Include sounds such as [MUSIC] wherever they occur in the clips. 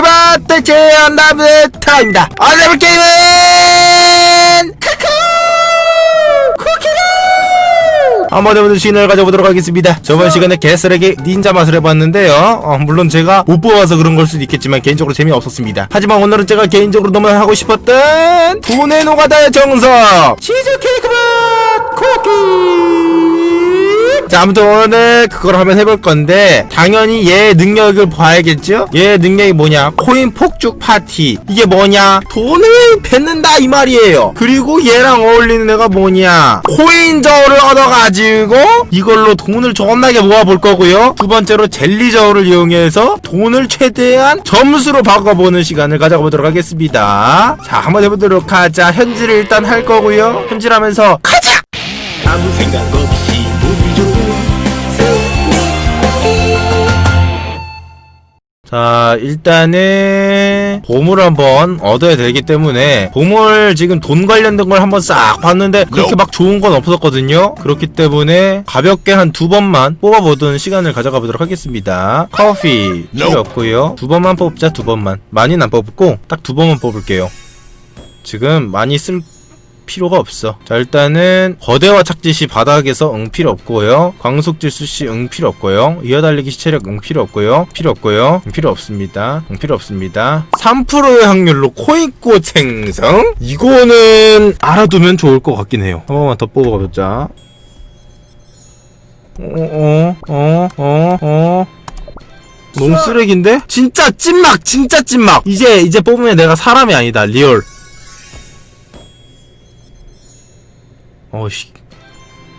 스마트바트 제안답부터입니다. 오늘 게임은 카카오 쿠키로! 한번 해보는 시간을 가져보도록 하겠습니다. 저번 시간에 개쓰레기 닌자 맛을 해봤는데요. 어, 물론 제가 못 뽑아서 그런 걸 수도 있겠지만 개인적으로 재미없었습니다. 하지만 오늘은 제가 개인적으로 너무 하고 싶었던 돈의 노가다의 정석! 치즈케이크 맛 쿠키 자 아무튼 오늘 그걸 한번 해볼 건데 당연히 얘 능력을 봐야겠죠? 얘 능력이 뭐냐? 코인 폭죽 파티. 이게 뭐냐? 돈을 뱉는다 이 말이에요. 그리고 얘랑 어울리는 애가 뭐냐? 코인 저울을 얻어가지고 이걸로 돈을 존나게 모아볼 거고요. 두 번째로 젤리 저울을 이용해서 돈을 최대한 점수로 바꿔보는 시간을 가져보도록 하겠습니다. 자 한번 해보도록 하자. 현질을 일단 할 거고요. 현질하면서 가자! 아무 생각 자 일단은 보물 한번 얻어야 되기 때문에 보물 지금 돈 관련된 걸 한번 싹 봤는데 그렇게 막 좋은 건 없었거든요. 그렇기 때문에 가볍게 한 두 번만 뽑아보던 시간을 가져가 보도록 하겠습니다. 커피 필요 없고요. 두 번만 뽑자 두 번만. 많이는 안 뽑고 딱 두 번만 뽑을게요. 지금 많이 쓸 필요가 없어. 자, 일단은 거대화 착지시 바닥에서 응 필요 없고요. 광속질수 시 응 필요 없고요. 이어달리기 시체력 응 필요 없고요. 필요 없고요. 응 필요 없습니다. 응 필요 없습니다. 3%의 확률로 코인꽃 생성? 이거는 알아두면 좋을 것 같긴 해요. 한 번만 더 뽑아보자. 어, 어, 어, 어, 어. 너무 쓰레기인데? 진짜 찐막, 진짜 찐막. 이제, 이제 뽑으면 내가 사람이 아니다. 리얼. 어씨.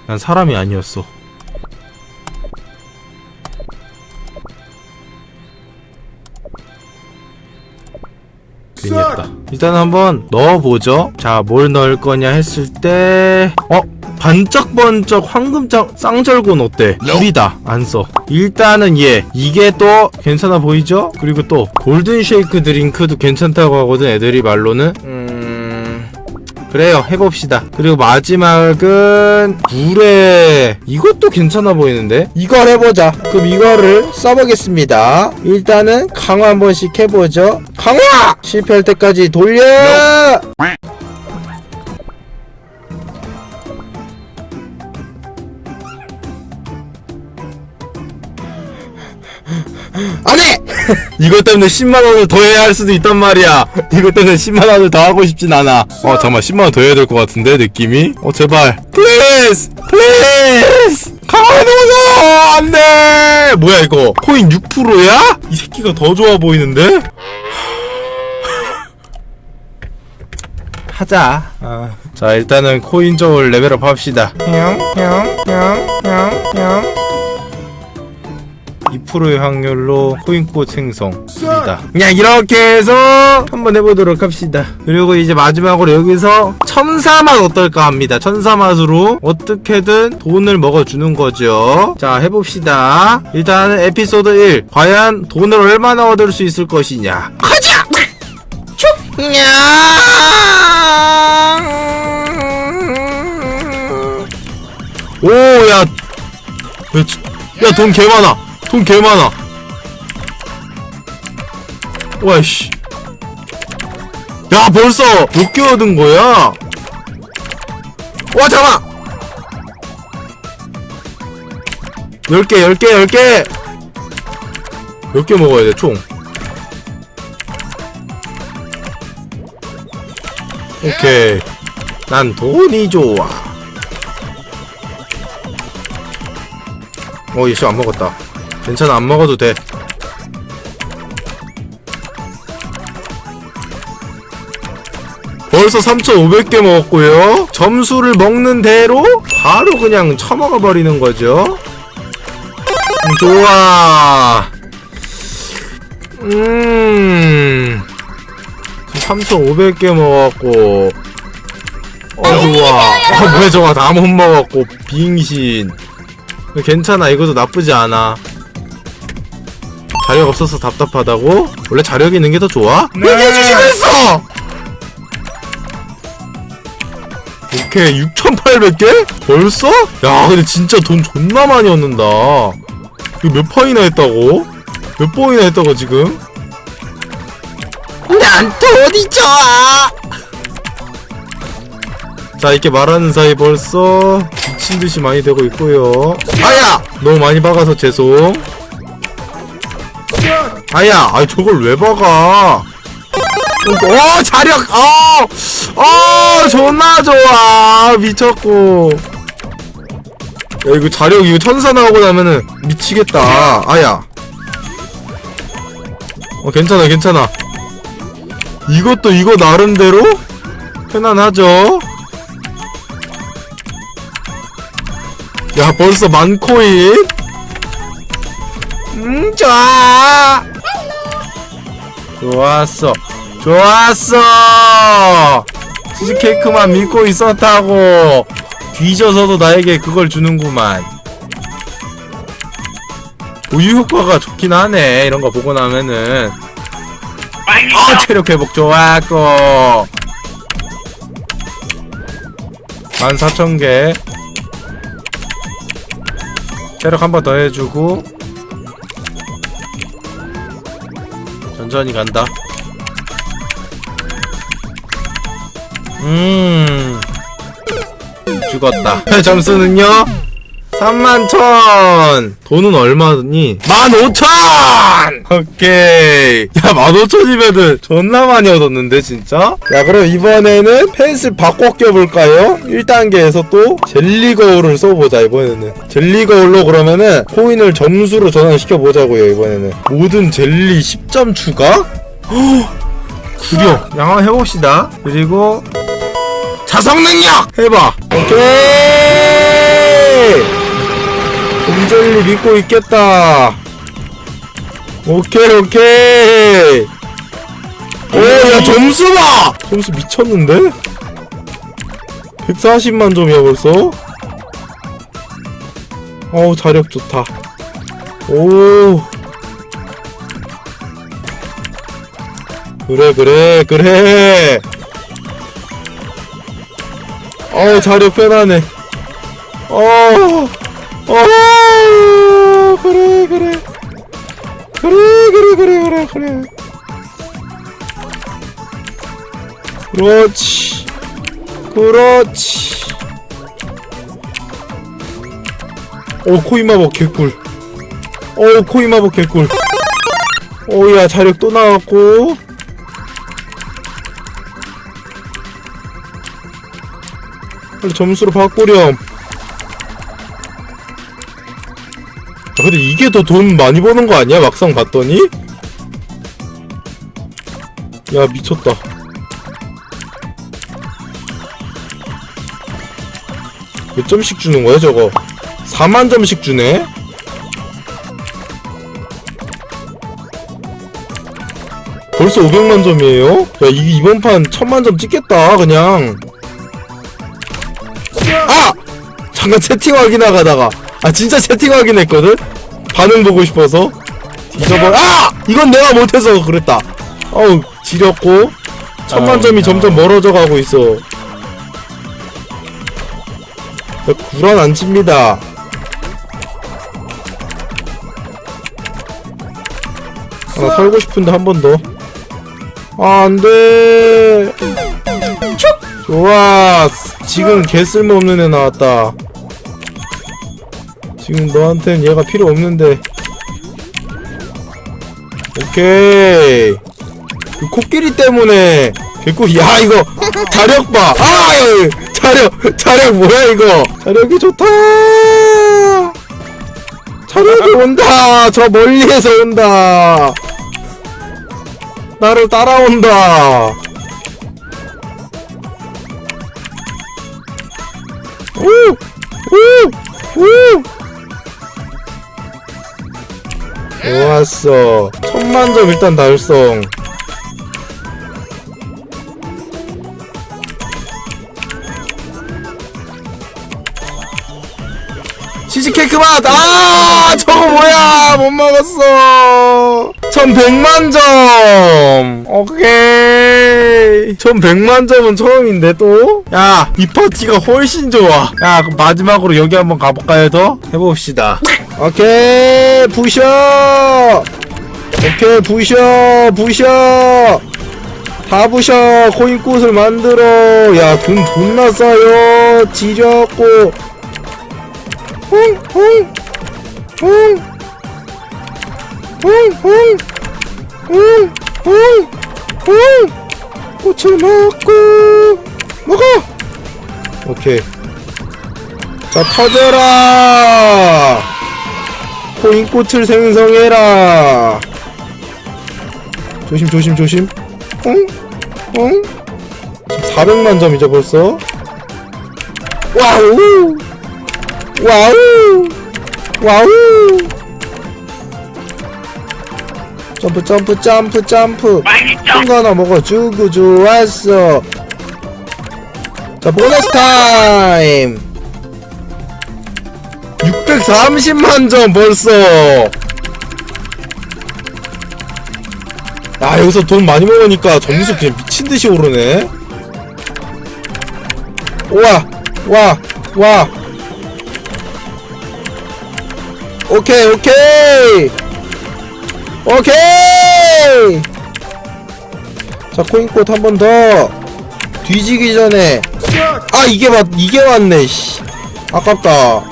난 사람이 아니었어. 괜히 했다. 일단 한번 넣어보죠. 자 뭘 넣을 거냐 했을 때 어? 반짝반짝 황금장 쌍절곤 어때? 둘이다. 안써. 일단은 얘. 이게 또 괜찮아 보이죠? 그리고 또 골든 쉐이크 드링크도 괜찮다고 하거든 애들이 말로는. 음... 그래요 해봅시다. 그리고 마지막은 물에. 이것도 괜찮아 보이는데? 이걸 해보자. 그럼 이거를 써보겠습니다. 일단은 강화 한 번씩 해보죠. 강화! 실패할 때까지 돌려 안 해! [LAUGHS] 이것 때문에 10만원을 더 해야 할 수도 있단 말이야. 이것 때문에 10만원을 더 하고 싶진 않아. 어 잠깐만. 10만원 더 해야 될 것 같은데 느낌이? 어 제발. 플리즈 플리즈 강화노사 안돼! 뭐야 이거? 코인 6%야? 이 새끼가 더 좋아 보이는데? [LAUGHS] 하자. 아, 자 일단은 코인 저울 레벨업 합시다. 형형형형형 2%의 확률로 코인꽃 생성입니다. 그냥 이렇게 해서 한번 해보도록 합시다. 그리고 이제 마지막으로 여기서 천사맛 어떨까 합니다. 천사맛으로 어떻게든 돈을 먹어주는 거죠. 자 해봅시다. 일단은 에피소드 1 과연 돈을 얼마나 얻을 수 있을 것이냐. 가자! 쭉! 오, 야. 야, 돈 개 많아. 돈 개 많아. 와이씨. 야, 벌써 몇개 얻은 거야? 와, 잠깐! 10개, 10개, 10개! 몇 개 먹어야 돼, 총? 오케이. 난 돈이 좋아. 어, 이씨 안 먹었다. 괜찮아, 안 먹어도 돼. 벌써 3,500개 먹었고요. 점수를 먹는 대로 바로 그냥 처먹어 버리는 거죠. 음, 좋아. 음. 3,500개 먹었고. 어, 좋아. 아, 뭐야, 저거 다 못 먹었고. 빙신. 괜찮아 이것도 나쁘지 않아 자력 없어서 답답하다고? 원래 자력 있는 게 더 좋아? 얘기해 주시겠어! 오케이 6,800개? 벌써? 야 근데 진짜 돈 존나 많이 얻는다 이거 몇 판이나 했다고? 몇 번이나 했다고 지금? 난 돈이 좋아 자 이렇게 말하는 사이 벌써 미친듯이 많이 되고 있고요 아야! 너무 많이 박아서 죄송 아야 아이 저걸 왜 박아? 어 자력 어! 어 존나 좋아. 미쳤고. 야 이거 자력 이거 천사 나오고 나면은 미치겠다. 아야. 어 괜찮아 괜찮아. 이것도 이거 나름대로 편안하죠? 야 벌써 만코인? 음 좋아 좋았어. 좋았어! 치즈케이크만 믿고 있었다고! 뒤져서도 나에게 그걸 주는구만. 우유 효과가 좋긴 하네. 이런 거 보고 나면은. 어 체력 회복 좋았고. 14,000개. 체력 한 번 더 해주고 천천히 간다. 음. 죽었다. [LAUGHS] 점수는요 31,000 돈은 얼마니? 15,000 오케이. 야 15,000이면은 존나 많이 얻었는데 진짜? 야 그럼 이번에는 펜슬 바꿔 껴볼까요? 1단계에서 또 젤리 거울을 써보자 이번에는. 젤리 거울로 그러면은 코인을 점수로 전환시켜보자고요 이번에는. 모든 젤리 10점 추가? 헉, [GASPS] 구려. 양한 해봅시다. 그리고 자성 능력! 해봐. 오케이 곰젤리 믿고 있겠다. 오케이 오케이. 오야 점수 봐 점수 미쳤는데? 140만 점이야 벌써? 어우 자력 좋다. 오. 그래 그래 그래. 어우 자력 편하네 어, 어, 그래, 그래. 그래, 그래, 그래, 그래, 그래. 그렇지. 그렇지. 오, 코인 마법 개꿀. 오, 코인 마법 개꿀. 오야, 자력 또 나왔고. 빨리 점수로 바꾸렴. 근데 이게 더 돈 많이 버는 거 아니야? 막상 봤더니? 야, 미쳤다. 몇 점씩 주는 거야, 저거? 4만 점씩 주네? 벌써 500만 점이에요? 야, 이, 이번 판 1000만 점 찍겠다, 그냥. 아! 잠깐 채팅 확인하다가. 아, 진짜 채팅 확인했거든? 반응 보고 싶어서. 잊어버 아! 이건 내가 못해서 그랬다. 어우, 지렸고. 천만 점이 점점 멀어져 가고 있어. 야, 구란 안 칩니다. 하나 살고 싶은데 한 번 더. 아, 안 돼. 좋아. 지금 개 쓸모없는 애 나왔다. 지금 너한텐 얘가 필요 없는데. 오케이. 그 코끼리 때문에 개꿀 야 이거 자력 봐. 아 자력 자력 뭐야 이거? 자력이 좋다. 자력이 온다. 저 멀리에서 온다. 나를 따라온다. 오! 오! 오! 좋았어. 천만 점 일단 달성. 치즈케이크 맛! 아! 저거 뭐야! 못 먹었어! 1100만 점! 오케이. 1100만 점은 처음인데 또? 야, 이 파티가 훨씬 좋아. 야, 그럼 마지막으로 여기 한번 가볼까요, 더? 해봅시다. 오케이, 부셔! 오케이, 부셔! 부셔! 다 부셔. 코인꽃을 만들어. 야돈 존나 싸요. 홍홍홍홍홍 홍홍홍홍홍 꽃을 먹고. 먹어! 오케이. 자 터져라 코인꽃을 생성해라. 조심 조심 조심. 응? 응? 지금 400만 점이죠 벌써. 와우! 와우! 와우! 점프 점프 점프 점프. 큰 하나 먹어주고 좋았어. 자 보너스 타임 630만 점 벌써. 아 여기서 돈 많이 먹으니까 점수 그냥 미친듯이 오르네. 우와 와 와. 오케이 오케이. 오케이. 자 코인꽃 한 번 더. 뒤지기 전에. 아 이게 맞 이게 맞네 씨. 아깝다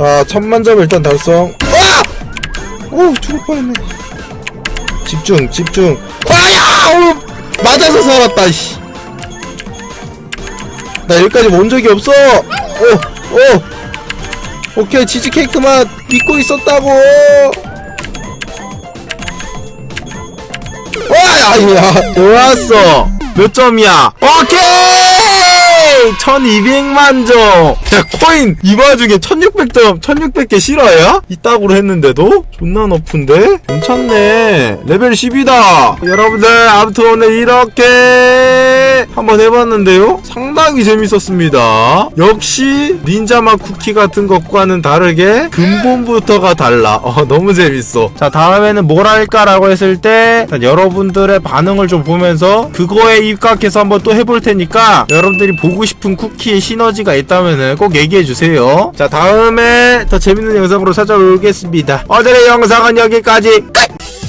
자 천만 점 일단 달성. 아! 오 죽을 뻔했네. 집중 집중. 아야 오, 맞아서 살았다 씨. 나 여기까지 온 적이 없어. 오 오. 오케이 치즈케이크 맛 믿고 있었다고. 와야 좋았어. 몇 점이야? 오케이 1200만 점. 야, 코인 이 와중에 1600점 1600개 실화야? 이따구로 했는데도? 존나 높은데? 괜찮네. 레벨 10이다. 여러분들 아무튼 오늘 이렇게 한번 해봤는데요? 상당히 재밌었습니다. 역시 닌자맛 쿠키 같은 것과는 다르게 근본부터가 달라. 어 너무 재밌어. 자 다음에는 뭘 할까라고 했을 때 여러분들의 반응을 좀 보면서 그거에 입각해서 한번 또 해볼 테니까 여러분들이 보고 싶은 쿠키의 시너지가 있다면은 꼭 얘기해 주세요 자 다음에 더 재밌는 영상으로 찾아오겠습니다 오늘의 영상은 여기까지 끝!